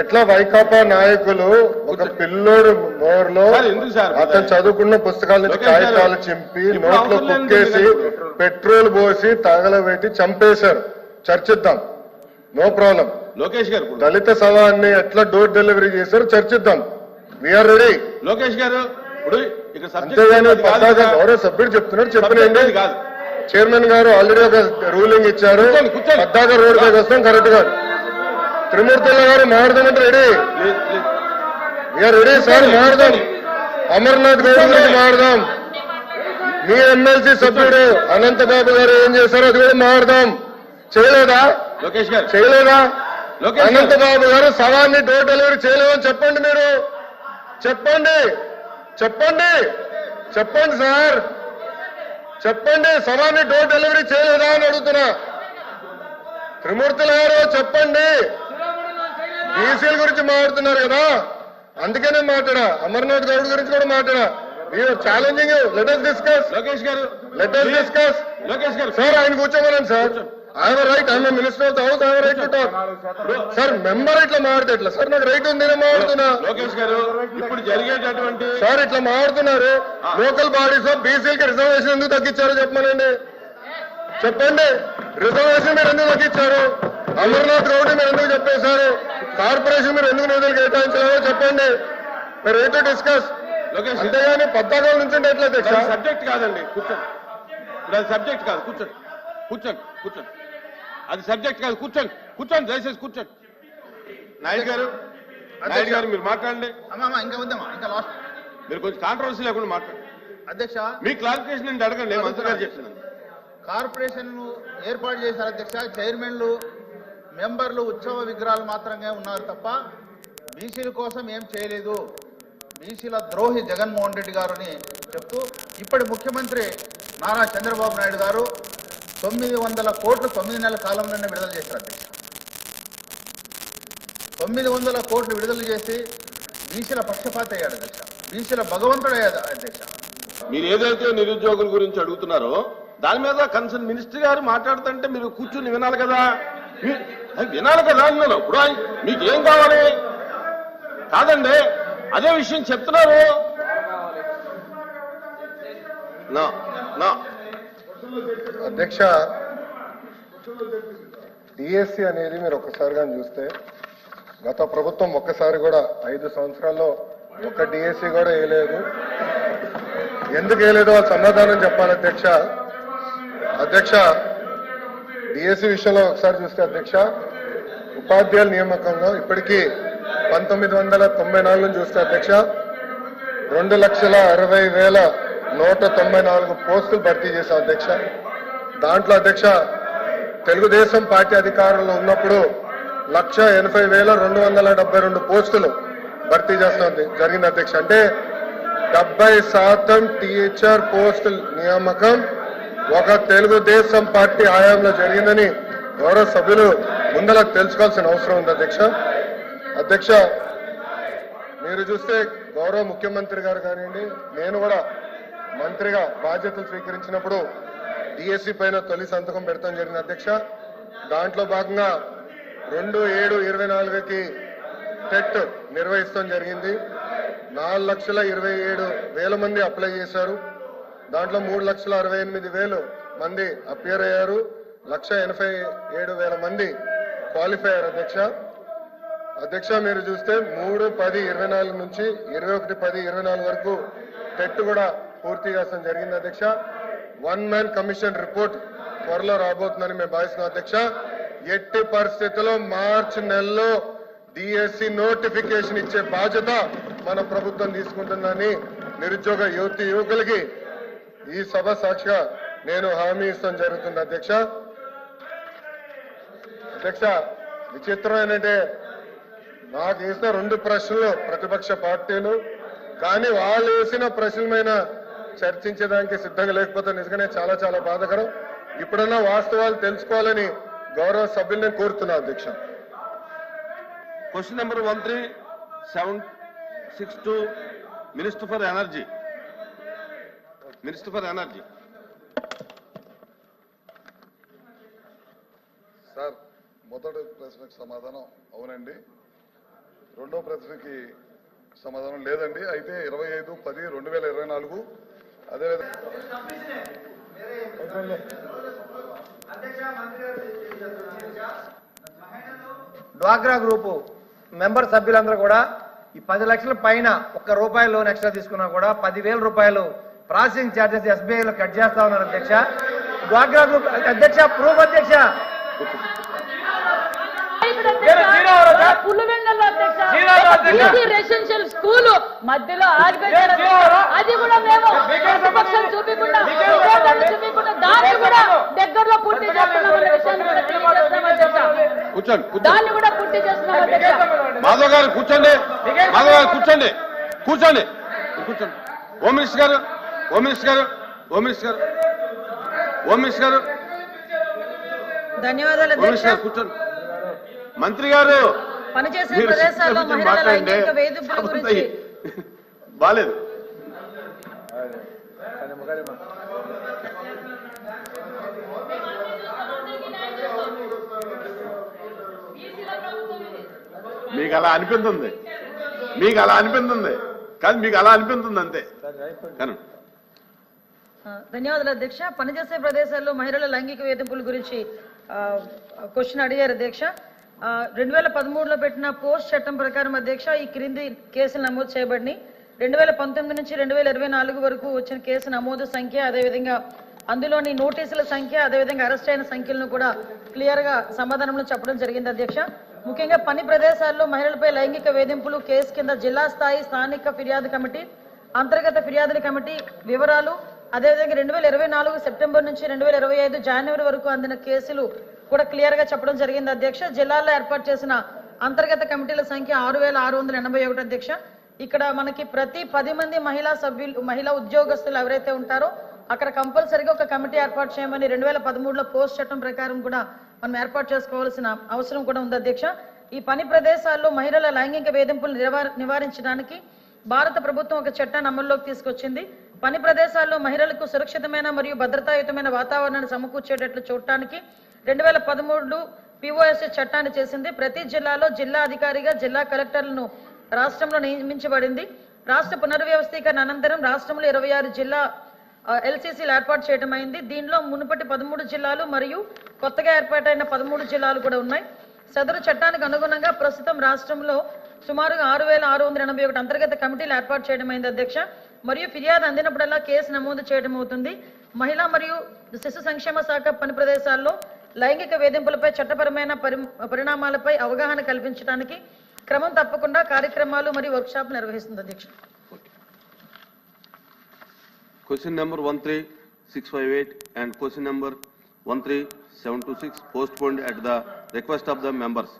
ఎట్లా వైకాపా నాయకులు ఒక పిల్లోడు నోరులో? అతను చదువుకున్న పుస్తకాల నుంచి గారు, కాగితాలు చింపి నోట్లో కుక్కేసి? పెట్రోల్ పోసి తగలబెట్టి చంపేశారు చర్చిద్దాం నో ప్రాబ్లం లోకేష్ గారు. దళిత సవాన్ని ఎట్లా డోర్ డెలివరీ చేశారో చర్చిద్దాం వీఆర్ రెడీ లోకేష్ గారు ఇప్పుడు అంతేగాని. గౌరవ సభ్యుడు అది కాదు చైర్మన్ గారు ఆల్రెడీ ఒక రూలింగ్ ఇచ్చారు. పద్దాక రోడ్ పైకి వస్తాం కరెక్ట్గా త్రిమూర్తుల గారు మాట్లాడమంటే రెడీ. రెడీ సార్ మాడదాం అమర్నాథ్ గౌడ్ గురించి మాడదాం మీ ఎమ్మెల్సీ సభ్యుడు అనంతబాబు గారు ఏం చేశారో అది కూడా మాడదాం చేయలేదా? చేయలేదా. అనంతబాబు గారు సవాన్ని డోర్ డెలివరీ చేయలేదని చెప్పండి మీరు. చెప్పండి. చెప్పండి. చెప్పండి సార్. చెప్పండి సవాన్ని డోర్ డెలివరీ చేయలేదా అని అడుగుతున్నా. త్రిమూర్తుల గారు చెప్పండి. బీసీల గురించి మాట్లాడుతున్నారు కదా. అందుకనే మాట్లాడా. అమర్నాథ్ గౌడ్ గురించి కూడా మాట్లాడా. Challenging let us discuss Lokesh garu let us discuss Lokesh garu. Sir ఆయన కూర్చోమనండి సార్ ఆయన రైట్ ఆయన మినిస్టర్ ఆఫ్ హౌస్ ఆయన right to talk sir member ఇట్లా మాడితే ఎట్లా సార్ నాకు రైట్ ఉంది నేను మాడుతున్నా లోకేష్ గారు ఇప్పుడు జరిగేటటువంటి సార్ ఇట్లా మాడుతున్నారు లోకల్ బాడీస్లో బీసీలకి రిజర్వేషన్ ఎందుకు తగ్గించారో చెప్పమనండి. చెప్పండి. రిజర్వేషన్ మీరు ఎందుకు తగ్గించారు? అమర్నాథ్ గౌడ్ మీరు ఎందుకు చెప్పేశారు? కార్పొరేషన్ మీరు ఎందుకు నిధులు కేటాయించారో చెప్పండి. మీరు రైట్ టు డిస్కస్ అంతేగాని పద్దాకాల నుంచి అది సబ్జెక్ట్ కాదండి కూర్చోండి. ఇప్పుడు అది సబ్జెక్ట్ కాదు కూర్చోండి. కూర్చోండి కూర్చోండి. అది సబ్జెక్ట్ కాదు కూర్చోండి. కూర్చోండి దయచేసి కూర్చోండి. నాయుడు గారు నాయుడు గారు మీరు మాట్లాడండి. అమ్మా ఇంకా ఉందమ్మా ఇంకా లాస్ట్ మీరు కొంచెం కాంట్రవర్సీ లేకుండా మాట్లాడండి. అధ్యక్ష. మీ క్లారిఫికేషన్ నేను అడగండి నేను మంత్రి గారు చెప్తున్నాను. కార్పొరేషన్ ఏర్పాటు చేశారు అధ్యక్ష చైర్మన్లు మెంబర్లు ఉత్సవ విగ్రహాలు మాత్రమే ఉన్నారు తప్ప బీసీల కోసం ఏం చేయలేదు. బీసీల ద్రోహి జగన్మోహన్ రెడ్డి గారు అని చెప్తూ ఇప్పటి ముఖ్యమంత్రి నారా చంద్రబాబు నాయుడు గారు తొమ్మిది వందల కోట్లు తొమ్మిది నెలల కాలంలోనే విడుదల చేశారు అధ్యక్ష తొమ్మిది వందల కోట్లు విడుదల చేసి బీసీల పక్షపాత అయ్యాడు అధ్యక్ష బీసీల భగవంతుడు అయ్యాడు అధ్యక్ష మీరు ఏదైతే నిరుద్యోగుల గురించి అడుగుతున్నారో దాని మీద కన్సర్న్ మినిస్టర్ గారు మాట్లాడుతుంటే మీరు కూర్చుని వినాలి కదా. వినాలి కదా అన్నాను ఇప్పుడు మీకు ఏం కావాలి? కాదండి అదే విషయం చెప్తున్నారు నా నా. అధ్యక్ష డిఎస్సి అనేది మీరు ఒక్కసారి కానీ చూస్తే గత ప్రభుత్వం ఒక్కసారి కూడా ఐదు సంవత్సరాల్లో ఒక్క డిఎస్సి కూడా వేయలేదు. ఎందుకు వేయలేదు? వాళ్ళ సమాధానం చెప్పాలి అధ్యక్ష. అధ్యక్ష డిఎస్సి విషయంలో ఒకసారి చూస్తే అధ్యక్ష ఉపాధ్యాయుల నియామకంలో ఇప్పటికీ పంతొమ్మిది వందల తొంభై నాలుగు చూస్తే అధ్యక్ష రెండు లక్షల అరవై వేల నూట తొంభై నాలుగు పోస్టులు భర్తీ చేశాం అధ్యక్ష. దాంట్లో అధ్యక్ష తెలుగుదేశం పార్టీ అధికారంలో ఉన్నప్పుడు లక్ష ఎనభై వేల రెండు వందల డెబ్బై రెండు పోస్టులు భర్తీ చేస్తాం జరిగింది అధ్యక్ష. అంటే డెబ్బై శాతం టీచర్ పోస్టుల నియామకం ఒక తెలుగుదేశం పార్టీ హయాంలో జరిగిందని గౌరవ సభ్యులు ముందల తెలుసుకోవాల్సిన అవసరం ఉంది అధ్యక్ష. అధ్యక్ష మీరు చూస్తే గౌరవ ముఖ్యమంత్రి గారు కానివ్వండి నేను కూడా మంత్రిగా బాధ్యతలు స్వీకరించినప్పుడు డిఎస్సి పైన తొలి సంతకం పెడతాం జరిగింది అధ్యక్ష. దాంట్లో భాగంగా రెండు ఏడు ఇరవై నాలుగుకి టెట్ నిర్వహిస్తాం జరిగింది. నాలుగు లక్షల ఇరవై ఏడు వేల మంది అప్లై చేశారు. దాంట్లో మూడు లక్షల అరవై ఎనిమిది వేలు మంది అపియర్ అయ్యారు. లక్ష ఎనభై ఏడు వేల మంది క్వాలిఫై అయ్యారు అధ్యక్ష. అధ్యక్ష మీరు చూస్తే మూడు పది ఇరవై నాలుగు నుంచి ఇరవై ఒకటి పది ఇరవై నాలుగు వరకు టెట్ కూడా పూర్తి చేస్తాం జరిగింది అధ్యక్ష. వన్ మ్యాన్ కమిషన్ రిపోర్ట్ త్వరలో రాబోతుందని మేము భావిస్తున్నాం అధ్యక్ష. ఎట్టి పరిస్థితుల్లో మార్చి నెలలో డిఎస్సి నోటిఫికేషన్ ఇచ్చే బాధ్యత మన ప్రభుత్వం తీసుకుంటుందని నిరుద్యోగ యువతి యువకులకి ఈ సభ సాక్షిగా నేను హామీ ఇస్తాం జరుగుతుంది. అధ్యక్ష. అధ్యక్ష విచిత్రం ఏంటంటే నాకు వేసిన రెండు ప్రశ్నలు ప్రతిపక్ష పార్టీలు కానీ వాళ్ళు వేసిన ప్రశ్నల మీద చర్చించడానికి సిద్ధంగా లేకపోతే నిజంగానే చాలా చాలా బాధకరం. ఇప్పుడన్నా వాస్తవాలు తెలుసుకోవాలని గౌరవ సభ్యుల్ని కోరుతున్నా అధ్యక్ష. Question number one three seven six two minister for energy minister for energy sir మొదటి ప్రశ్న సమాధానం అవునండి. రెండో ప్రశ్నకి సమాధానం లేదండి. అయితే ఇరవై ఐదు పది రెండు వేల ఇరవై నాలుగు. అదేవిధంగా డ్వాక్రా గ్రూపు మెంబర్ సభ్యులందరూ కూడా ఈ పది లక్షల పైన ఒక్క రూపాయి లోన్ ఎక్స్ట్రా తీసుకున్నా కూడా పదివేల రూపాయలు ప్రాసెసింగ్ ఛార్జెస్ ఎస్బీఐ లో కట్ చేస్తా ఉన్నారు అధ్యక్ష. డ్వాక్రా గ్రూప్ అధ్యక్ష ప్రూఫ్ అధ్యక్ష. రెసిడెన్షియల్ స్కూల్ మధ్యలో ఆగిపోయారు. అది కూడా మేము? ప్రతిపక్షం చూపించకుండా? చూపించకుండా దాన్ని కూడా దగ్గరలో పూర్తి చేస్తున్నాం దాన్ని కూడా పూర్తి చేస్తున్నాం మాధవ్ గారు కూర్చోండి. మాధవ్ గారు కూర్చోండి. కూర్చోండి. కూర్చోండి. Home minister garu home minister garu home minister garu home minister garu. ధన్యవాదాలు హోమ్ మినిస్టర్ అధ్యక్ష. గారు కూర్చోండి. మంత్రి గారు పనిచేసే మీరు ప్రదేశాల్లో గురించి మహిళల మాట్లాడండి. లైంగిక వేధింపుల గురించి బాలేదు. మీకు అలా అనిపిస్తుంది మీకు అలా అనిపిస్తుంది కాదు మీకు అలా అనిపిస్తుంది అంతే. కానీ ధన్యవాదాలు అధ్యక్ష. పనిచేసే ప్రదేశాల్లో మహిళల లైంగిక వేధింపుల గురించి క్వశ్చన్ అడిగారు అధ్యక్ష. రెండు వేల పదమూడులో పెట్టిన పోస్ట్ చట్టం ప్రకారం అధ్యక్ష ఈ క్రింది కేసులు నమోదు చేయబడినాయి. రెండు వేల పంతొమ్మిది నుంచి రెండు వేల ఇరవై నాలుగు వరకు వచ్చిన కేసు నమోదు సంఖ్య అదేవిధంగా అందులోని నోటీసుల సంఖ్య అదేవిధంగా అరెస్ట్ అయిన సంఖ్యలను కూడా క్లియర్గా సమాధానంలో చెప్పడం జరిగింది అధ్యక్ష. ముఖ్యంగా పని ప్రదేశాల్లో మహిళలపై లైంగిక వేధింపులు కేసు కింద జిల్లా స్థాయి స్థానిక ఫిర్యాదు కమిటీ అంతర్గత ఫిర్యాదుల కమిటీ వివరాలు అదేవిధంగా రెండు వేల ఇరవై నాలుగు సెప్టెంబర్ నుంచి రెండు వేల ఇరవై ఐదు జనవరి వరకు అందిన కేసులు కూడా క్లియర్గా చెప్పడం జరిగింది అధ్యక్ష. జిల్లాల్లో ఏర్పాటు చేసిన అంతర్గత కమిటీల సంఖ్య ఆరు వేల ఆరు వందల ఎనభై ఒకటి అధ్యక్ష. ఇక్కడ మనకి ప్రతి పది మంది మహిళా సభ్యులు మహిళా ఉద్యోగస్తులు ఎవరైతే ఉంటారో అక్కడ కంపల్సరీగా ఒక కమిటీ ఏర్పాటు చేయమని రెండు వేల పదమూడులో పోస్ట్ చట్టం ప్రకారం కూడా మనం ఏర్పాటు చేసుకోవాల్సిన అవసరం కూడా ఉంది అధ్యక్ష. ఈ పని ప్రదేశాల్లో మహిళల లైంగిక వేధింపులు నివారించడానికి భారత ప్రభుత్వం ఒక చట్టాన్ని అమల్లోకి తీసుకొచ్చింది. పని ప్రదేశాల్లో మహిళలకు సురక్షితమైన మరియు భద్రతాయుతమైన వాతావరణాన్ని సమకూర్చేటట్లు చూడటానికి రెండు వేల పదమూడు పిఓఎస్ఎస్ చట్టాన్ని చేసింది. ప్రతి జిల్లాలో జిల్లా అధికారిగా జిల్లా కలెక్టర్లను రాష్ట్రంలో నియమించబడింది. రాష్ట్ర పునర్వ్యవస్థీకరణ అనంతరం రాష్ట్రంలో ఇరవై ఆరు జిల్లా ఎల్సీసీలు ఏర్పాటు చేయడం అయింది దీనిలో మునుపటి పదమూడు జిల్లాలు మరియు కొత్తగా ఏర్పాటైన పదమూడు జిల్లాలు కూడా ఉన్నాయి. సదరు చట్టానికి అనుగుణంగా ప్రస్తుతం రాష్ట్రంలో సుమారుగా ఆరు వేల ఆరు వందల ఎనభై ఒకటి అంతర్గత కమిటీలు ఏర్పాటు చేయడం అయింది అధ్యక్ష. మరియు ఫిర్యాదు అందినప్పుడల్లా కేసు నమోదు చేయడం అవుతుంది. మహిళా మరియు శిశు సంక్షేమ శాఖ పని ప్రదేశాల్లో లైంగిక వేధింపులపై చట్టపరమైన పరి పరిణామాలపై అవగాహన కల్పించడానికి క్రమం తప్పకుండా కార్యక్రమాలు మరియు వర్క్షాప్లు నిర్వహిస్తుంది అధ్యక్ష. Question number 13658 and question number 13726 postponed at the request of the members